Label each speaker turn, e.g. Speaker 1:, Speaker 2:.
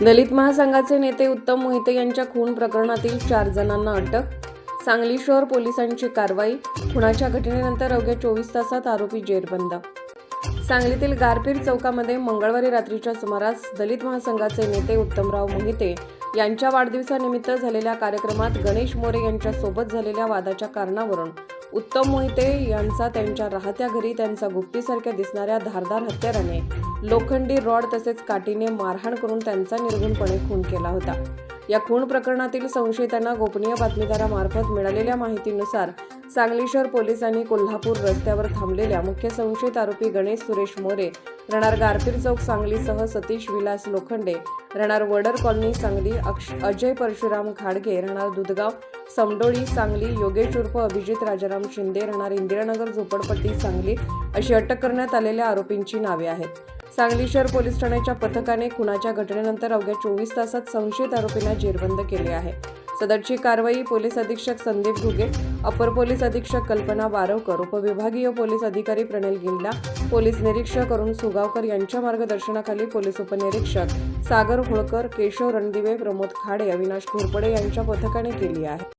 Speaker 1: दलित महासंघाचे नेते उत्तम मोहिते यांच्या खून प्रकरणातील चार जणांना अटक सांगली शहर पोलिसांची कारवाई खुनाच्या घटनेनंतर अवघ्या चोवीस तासात आरोपी जेरबंद. सांगलीतील गारपीर चौकामध्ये मंगळवारी रात्रीच्या सुमारास दलित महासंघाचे नेते उत्तमराव मोहिते यांच्या वाढदिवसानिमित्त झालेल्या कार्यक्रमात गणेश मोरे यांच्यासोबत झालेल्या वादाच्या कारणावरून उत्तम मोहिते यांचा त्यांच्या राहत्या घरी त्यांचा गुप्तीसारख्या दिसणाऱ्या धारदार हत्याराने लोखंडी रॉड तसेच काठीने मारहाण करून त्यांचा निर्घुणपणे खून केला होता. या खून प्रकरणातील संशयितांना गोपनीय बातमीदारामार्फत मिळालेल्या माहितीनुसार सांगली शहर पोलिसांनी कोल्हापूर रस्त्यावर थांबलेल्या मुख्य संशयित आरोपी गणेश सुरेश मोरे राहणार गारपीर चौक सांगलीसह सतीश विलास लोखंडे राहणार वडर कॉलनी सांगली अक्ष अजय परशुराम खाडगे राहणार दुधगाव समडोळी सांगली योगेश उर्फ अभिजित राजाराम शिंदे राहणार इंदिरानगर झोपडपट्टी सांगली अशी अटक करण्यात आलेल्या आरोपींची नावे आहेत. सांगली शहर पोलीस ठाण्याच्या पथकाने खुनाच्या घटनेनंतर अवघ्या चोवीस तासात संशयित आरोपींना जेरबंद केले आहे. सदरची कारवाई पोलीस अधीक्षक संदीप घुगे अपर पोलीस अधीक्षक कल्पना बारवकर उपविभागीय पोलीस अधिकारी प्रणल गिल्ला पोलीस निरीक्षक अरुण सुगावकर यांच्या मार्गदर्शनाखाली पोलीस उपनिरीक्षक सागर होळकर केशव रणदिवे प्रमोद खाडे अविनाश घोरपडे यांच्या पथकाने केली आहे.